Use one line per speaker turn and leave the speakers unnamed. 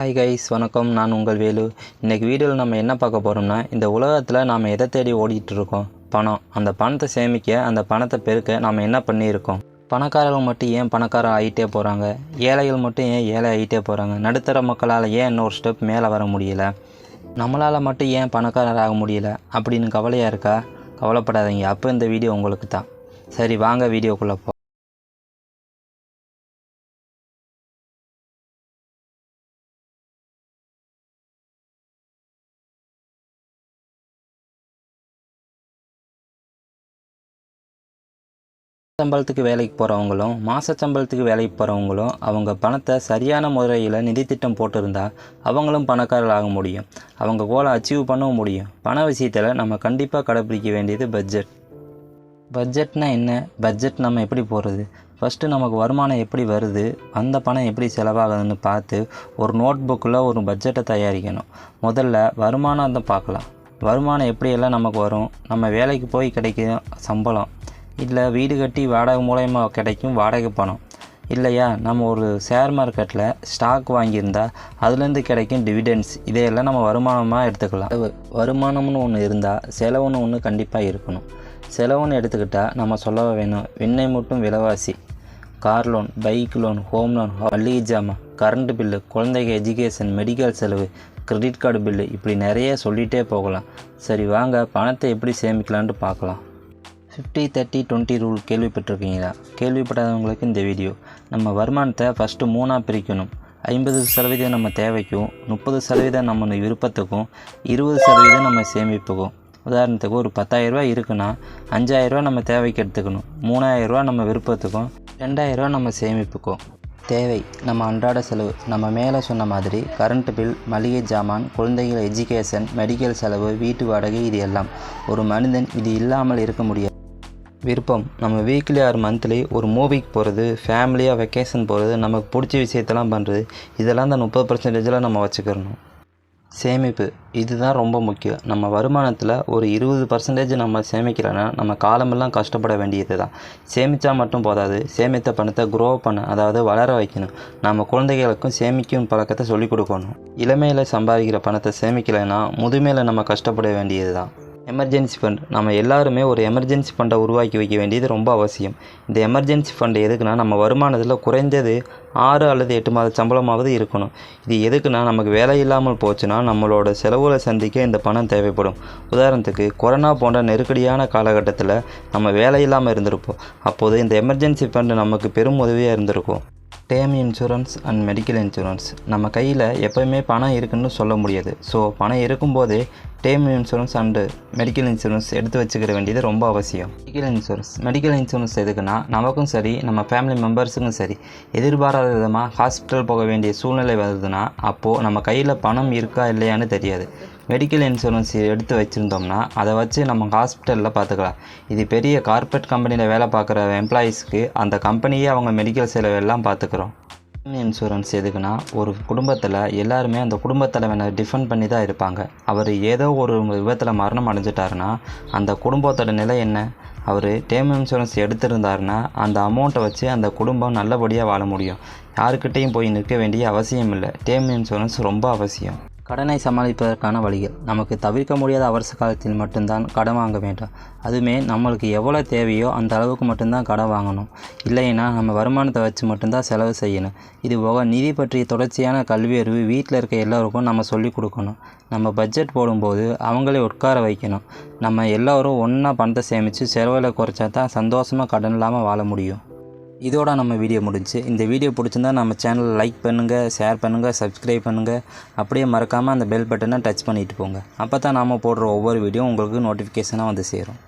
Hi guys வணக்கம். நான் உங்கள் வேலு. இன்றைக்கி வீடியோவில் நம்ம என்ன பார்க்க போகிறோம்னா இந்த உலகத்தில் நாம் எதை தேடி ஓடிட்டு இருக்கோம்? பணம். அந்த பணத்தை சேமிக்க அந்த பணத்தை பெருக்க நாம் என்ன பண்ணியிருக்கோம்? பணக்காரர்கள் மட்டும் ஏன் பணக்காரர் ஆகிட்டே போகிறாங்க ஏழைகள் மட்டும் ஏன் ஏழை ஆகிட்டே போகிறாங்க நடுத்தர மக்களால் ஏன் இன்னொரு ஸ்டெப் மேலே வர முடியல? நம்மளால் மட்டும் ஏன் பணக்காரர் ஆக முடியல? அப்படின்னு கவலையாக இருக்கா? கவலைப்படாதீங்க. அப்போ இந்த வீடியோ உங்களுக்கு தான். சரி வாங்க வீடியோக்குள்ளே போ சம்பளத்துக்கு வேலைக்கு போகிறவங்களும் மாத சம்பளத்துக்கு வேலைக்கு போகிறவங்களும் அவங்க பணத்தை சரியான முறையில் நிதித்திட்டம் போட்டிருந்தா அவங்களும் பணக்காரர் ஆக முடியும். அவங்க கோலை அச்சீவ் பண்ணவும் முடியும். பண விஷயத்தில் நம்ம கண்டிப்பாக கடைப்பிடிக்க வேண்டியது பட்ஜெட் பட்ஜெட்னா என்ன? பட்ஜெட் நம்ம எப்படி போடுறது? ஃபஸ்ட்டு நமக்கு வருமானம் எப்படி வருது? அந்த பணம் எப்படி செலவாகுதுன்னு பார்த்து ஒரு நோட் புக்கில் ஒரு பட்ஜெட்டை தயாரிக்கணும். முதல்ல வருமானம் தான் பார்க்கலாம். வருமானம் எப்படியெல்லாம் நமக்கு வரும்? நம்ம வேலைக்கு போய் கிடைக்கும் சம்பளம் இல்லை வீடு கட்டி வாடகை மூலயமா கிடைக்கும் வாடகை பணம். இல்லையா? நம்ம ஒரு ஷேர் மார்க்கெட்டில் ஸ்டாக் வாங்கியிருந்தா அதுலேருந்து கிடைக்கும் டிவிடெண்ட்ஸ் இதையெல்லாம் நம்ம வருமானமாக எடுத்துக்கலாம். அது வருமானம்னு ஒன்று இருந்தால் செலவுன்னு ஒன்று கண்டிப்பாக இருக்கணும். செலவுன்னு எடுத்துக்கிட்டால் நம்ம சொல்ல வேணும் விண்ணை மட்டும் விலைவாசி. Car loan bike loan home loan மளிகை ஜாமான் கரண்ட் பில்லு குழந்தைங்க எஜுகேஷன் மெடிக்கல் செலவு கிரெடிட் கார்டு பில்லு இப்படி நிறைய சொல்லிகிட்டே போகலாம். சரி வாங்க பணத்தை எப்படி சேமிக்கலான்ட்டு பார்க்கலாம். ஃபிஃப்டி தேர்ட்டி டுவெண்ட்டி ரூல் கேள்விப்பட்டிருக்கீங்களா? கேள்விப்படாதவங்களுக்கு இந்த வீடியோ நம்ம வருமானத்தை ஃபஸ்ட்டு மூணாக பிரிக்கணும். ஐம்பது சதவீதம் நம்ம தேவைக்கும் முப்பது சதவீதம் நம்ம விருப்பத்துக்கும் இருபது சதவீதம் நம்ம சேமிப்புக்கும். உதாரணத்துக்கு ஒரு பத்தாயிரரூபா இருக்குன்னா அஞ்சாயிரரூபா நம்ம தேவைக்கு எடுத்துக்கணும். மூணாயிரரூபா நம்ம விருப்பத்துக்கும் ரெண்டாயிரரூபா நம்ம சேமிப்புக்கும். தேவை. நம்ம அன்றாட செலவு. நம்ம மேலே சொன்ன மாதிரி கரண்ட் பில் மளிகை ஜாமான் குழந்தைகள் எஜுகேஷன் மெடிக்கல் செலவு வீட்டு வாடகை இது எல்லாம். ஒரு மனிதன் இது இல்லாமல் இருக்க முடியாது. விருப்பம். நம்ம வீக்லி ஆர் மந்த்லி ஒரு மூவிக்கு போகிறது ஃபேமிலியாக வெக்கேஷன் போகிறது நமக்கு பிடிச்ச விஷயத்தெல்லாம் பண்ணுறது இதெல்லாம் தான் முப்பது பர்சன்டேஜில் நம்ம வச்சுக்கிறணும். சேமிப்பு இதுதான் ரொம்ப முக்கியம். நம்ம வருமானத்தில் ஒரு இருபது பர்சன்டேஜ் நம்ம சேமிக்கிறோன்னா நம்ம காலமெல்லாம் கஷ்டப்பட வேண்டியது தான் சேமித்தா மட்டும் போதாது. சேமித்த பணத்தை க்ரோ பண்ண அதாவது வளர வைக்கணும். நம்ம குழந்தைகளுக்கும் சேமிக்கும் பழக்கத்தை சொல்லிக் கொடுக்கணும். இளமையில் சம்பாதிக்கிற பணத்தை சேமிக்கலைன்னா முதுமையில் நம்ம கஷ்டப்பட வேண்டியது தான் எமர்ஜென்சி ஃபண்ட் நம்ம எல்லாருமே ஒரு எமர்ஜென்சி ஃபண்டை உருவாக்கி வைக்க வேண்டியது ரொம்ப அவசியம். இந்த எமர்ஜென்சி ஃபண்ட் எதுக்குன்னா நம்ம வருமானத்தில் குறைந்தது ஆறு அல்லது எட்டு மாத சம்பளமாவது இருக்கணும். இது எதுக்குன்னா நமக்கு வேலை இல்லாமல் போச்சுன்னா நம்மளோட செலவுகளை சந்திக்க இந்த பணம் தேவைப்படும். உதாரணத்துக்கு கொரோனா போன்ற நெருக்கடியான காலகட்டத்தில் நம்ம வேலை இல்லாமல் இருந்திருப்போம். அப்போது இந்த எமர்ஜென்சி ஃபண்டு நமக்கு பெரும் உதவியாக இருந்திருக்கும். Term insurance and medical insurance. நம்ம கையில் எப்போயுமே பணம் இருக்குன்னு சொல்ல முடியாது. ஸோ பணம் இருக்கும்போதே term insurance and medical insurance எடுத்து வச்சுக்கிற வேண்டியது ரொம்ப அவசியம். Medical insurance. மெடிக்கல் இன்சூரன்ஸ் எதுக்குன்னா நமக்கும் சரி நம்ம ஃபேமிலி மெம்பர்ஸுக்கும் சரி எதிர்பாராத விதமாக ஹாஸ்பிட்டல் போக வேண்டிய சூழ்நிலை வருதுன்னா அப்போது நம்ம கையில் பணம் இருக்கா இல்லையான்னு தெரியாது. மெடிக்கல் இன்சூரன்ஸ் எடுத்து வச்சுருந்தோம்னா அதை வச்சு நம்ம ஹாஸ்பிட்டலில் பார்த்துக்கலாம். இது பெரிய கார்ப்பரேட் கம்பெனியில் வேலை பார்க்குற எம்ப்ளாயீஸ்க்கு அந்த கம்பெனியே அவங்க மெடிக்கல் செலவெல்லாம் பார்த்துக்குறோம். இன்சூரன்ஸ் எதுக்குன்னா ஒரு குடும்பத்தில் எல்லாருமே அந்த குடும்பத் தலைவனை டிஃபெண்ட் பண்ணி தான் இருப்பாங்க. அவர் ஏதோ ஒரு விபத்தில் மரணம் அடைஞ்சிட்டாருன்னா அந்த குடும்பத்தோட நிலை என்ன? அவர் டேம் இன்சூரன்ஸ் எடுத்திருந்தாருன்னா அந்த அமௌண்ட்டை வச்சு அந்த குடும்பம் நல்லபடியாக வாழ முடியும். யாருக்கிட்டேயும் போய் நிற்க வேண்டிய அவசியம் இல்லை டேம் இன்சூரன்ஸ் ரொம்ப அவசியம். கடனை சமாளிப்பதற்கான வழிகள். நமக்கு தவிர்க்க முடியாத அவசர காலத்தில் மட்டும்தான் கடன் வாங்க வேண்டாம். அதுவுமே நம்மளுக்கு எவ்வளோ தேவையோ அந்த அளவுக்கு மட்டும்தான் கடன் வாங்கணும். இல்லைன்னா நம்ம வருமானத்தை வச்சு மட்டும்தான் செலவு செய்யணும். இது போக நிதி பற்றிய தொடர்ச்சியான கல்வி அறிவு வீட்டில் இருக்க எல்லோருக்கும் நம்ம சொல்லிக் கொடுக்கணும். நம்ம பட்ஜெட் போடும்போது அவங்களே உட்கார வைக்கணும். நம்ம எல்லோரும் ஒன்றா பணத்தை சேமித்து செலவில் குறைச்சா தான் சந்தோஷமாக கடன் இல்லாமல் வாழ முடியும். இதோட நம்ம வீடியோ முடிஞ்சு இந்த வீடியோ பிடிச்சிருந்தா நம்ம சேனலை லைக் பண்ணுங்கள் ஷேர் பண்ணுங்கள் சப்ஸ்கிரைப் பண்ணுங்கள் அப்படியே மறக்காமல் அந்த பெல் பட்டனை டச் பண்ணிட்டு போங்க. அப்போ தான் நாம் போடுற ஒவ்வொரு வீடியோ உங்களுக்கு நோட்டிஃபிகேஷனாக வந்து சேரும்.